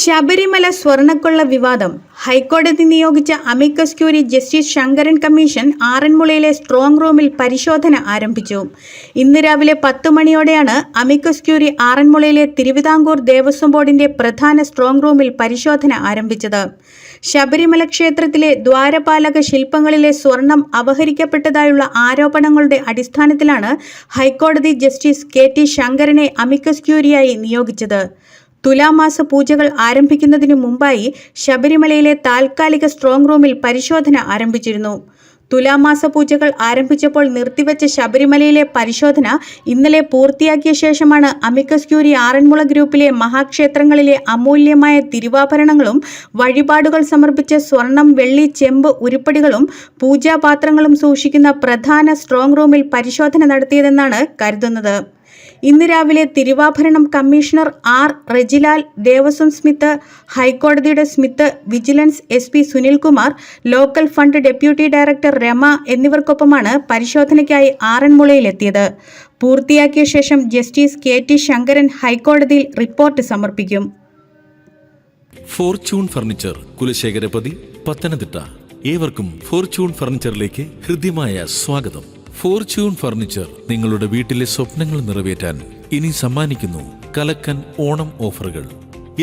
ശബരിമല സ്വർണക്കൊള്ള വിവാദം. ഹൈക്കോടതി നിയോഗിച്ച amicus curiae Justice Sankaran commission ആറന്മുളയിലെ strong റൂമിൽ പരിശോധന ആരംഭിച്ചു. ഇന്ന് രാവിലെ പത്ത് മണിയോടെയാണ് അമിക്കസ് ക്യൂരി ആറന്മുളയിലെ തിരുവിതാംകൂർ ദേവസ്വം ബോർഡിന്റെ പ്രധാന സ്ട്രോങ് റൂമിൽ പരിശോധന ആരംഭിച്ചത്. ശബരിമല ക്ഷേത്രത്തിലെ ദ്വാരപാലക ശില്പങ്ങളിലെ സ്വർണം അപഹരിക്കപ്പെട്ടതായുള്ള ആരോപണങ്ങളുടെ അടിസ്ഥാനത്തിലാണ് ഹൈക്കോടതി ജസ്റ്റിസ് കെ ടി ശങ്കരനെ അമിക്കസ് ക്യൂരിയായി നിയോഗിച്ചത്. തുലാമാസ പൂജകൾ ആരംഭിക്കുന്നതിനു മുമ്പായി ശബരിമലയിലെ താൽക്കാലിക സ്ട്രോങ് റൂമിൽ പരിശോധന ആരംഭിച്ചിരുന്നു. തുലാമാസ പൂജകൾ ആരംഭിച്ചപ്പോൾ നിർത്തിവെച്ച ശബരിമലയിലെ പരിശോധന ഇന്നലെ പൂർത്തിയാക്കിയ ശേഷമാണ് അമിക്കസ് ക്യൂരി ആറന്മുള ഗ്രൂപ്പിലെ മഹാക്ഷേത്രങ്ങളിലെ അമൂല്യമായ തിരുവാഭരണങ്ങളും വഴിപാടുകൾ സമർപ്പിച്ച സ്വർണം വെള്ളി ചെമ്പ് ഉരുപ്പടികളും പൂജാപാത്രങ്ങളും സൂക്ഷിക്കുന്ന പ്രധാന സ്ട്രോങ് റൂമിൽ പരിശോധന നടത്തിയതെന്നാണ് കരുതുന്നത്. ഇന്ന് രാവിലെ തിരുവാഭരണം commissioner R Rejilal Devaswom Smith ഹൈക്കോടതിയുടെ Smith vigilance S P Sunilkumar local fund deputy director Rama എന്നിവർക്കൊപ്പമാണ് പരിശോധനയ്ക്കായി ആറന്മുളയിലെത്തിയത്. പൂർത്തിയാക്കിയ ശേഷം ജസ്റ്റിസ് കെ ടി ശങ്കരൻ ഹൈക്കോടതിയിൽ റിപ്പോർട്ട് സമർപ്പിക്കും. Fortune furniture Kulasekharapathi Pathanamthitta. ഏവർക്കും ഫോർച്യൂൺ ഫർണിച്ചറിലേക്ക് ഹൃദ്യമായ സ്വാഗതം. ഫോർച്യൂൺ ഫർണിച്ചർ നിങ്ങളുടെ വീട്ടിലെ സ്വപ്നങ്ങൾ നിറവേറ്റാൻ ഇനി സമ്മാനിക്കുന്നു കലക്കൻ ഓണം ഓഫറുകൾ.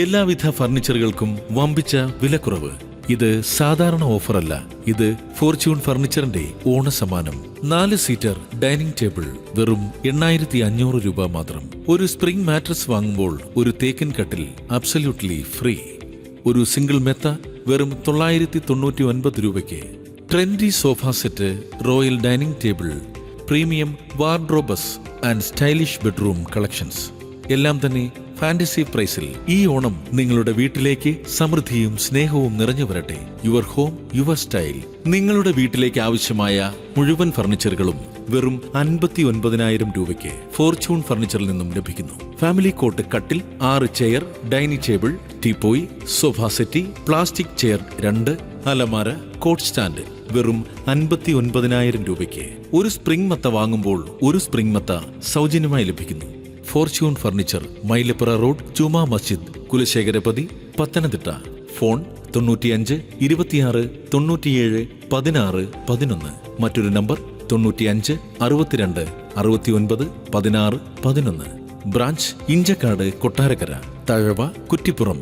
എല്ലാവിധ ഫർണിച്ചറുകൾക്കും വമ്പിച്ച വിലക്കുറവ്. ഇത് സാധാരണ ഓഫറല്ല ഇത് ഫോർച്യൂൺ ഫർണിച്ചറിന്റെ ഓണസമ്മാനം. നാല് സീറ്റർ ഡൈനിങ് ടേബിൾ വെറും എണ്ണായിരത്തി അഞ്ഞൂറ് രൂപ മാത്രം. ഒരു സ്പ്രിംഗ് മാട്രസ് വാങ്ങുമ്പോൾ ഒരു തേക്കൻ കട്ടിൽ അബ്സല്യൂട്ട്ലി ഫ്രീ. ഒരു സിംഗിൾ മെത്ത വെറും തൊള്ളായിരത്തി തൊണ്ണൂറ്റി ഒൻപത് രൂപയ്ക്ക് trendy sofa set royal dining table premium wardrobes and stylish bedroom collections എല്ലാം തന്നെ ഫാന്റസി പ്രൈസിൽ ഈ ഓണം നിങ്ങളുടെ വീട്ടിലേക്ക് സമൃദ്ധിയും സ്നേഹവും നിറഞ്ഞു വരട്ടെ. യുവർ ഹോം യുവർ സ്റ്റൈൽ നിങ്ങളുടെ വീട്ടിലേക്ക് ആവശ്യമായ മുഴുവൻ ഫർണിച്ചറുകളും വെറും അൻപത്തി ഒൻപതിനായിരം രൂപയ്ക്ക് ഫോർച്യൂൺ ഫർണിച്ചറിൽ നിന്നും ലഭിക്കുന്നു. ഫാമിലി കോട്ട് കട്ടിൽ ആറ് chair dining table teapoy sofa settee plastic chair രണ്ട് അലമാര കോട്ട് സ്റ്റാൻഡ് വെറും അൻപത്തി ഒൻപതിനായിരം രൂപയ്ക്ക് ഒരു സ്പ്രിംഗ് മത്ത വാങ്ങുമ്പോൾ ഒരു സ്പ്രിംഗ് മത്ത സൗജന്യമായി ലഭിക്കുന്നു. Fortune furniture Mylapra road Juma Masjid Kulasekharapathi Pathanamthitta. Phone തൊണ്ണൂറ്റിയഞ്ച് ഇരുപത്തിയാറ് തൊണ്ണൂറ്റിയേഴ് പതിനാറ് പതിനൊന്ന്. മറ്റൊരു നമ്പർ തൊണ്ണൂറ്റിയഞ്ച് അറുപത്തിരണ്ട് അറുപത്തിയൊൻപത് പതിനാറ് പതിനൊന്ന്. ബ്രാഞ്ച് ഇഞ്ചക്കാട് കൊട്ടാരക്കര തഴവ കുറ്റിപ്പുറം.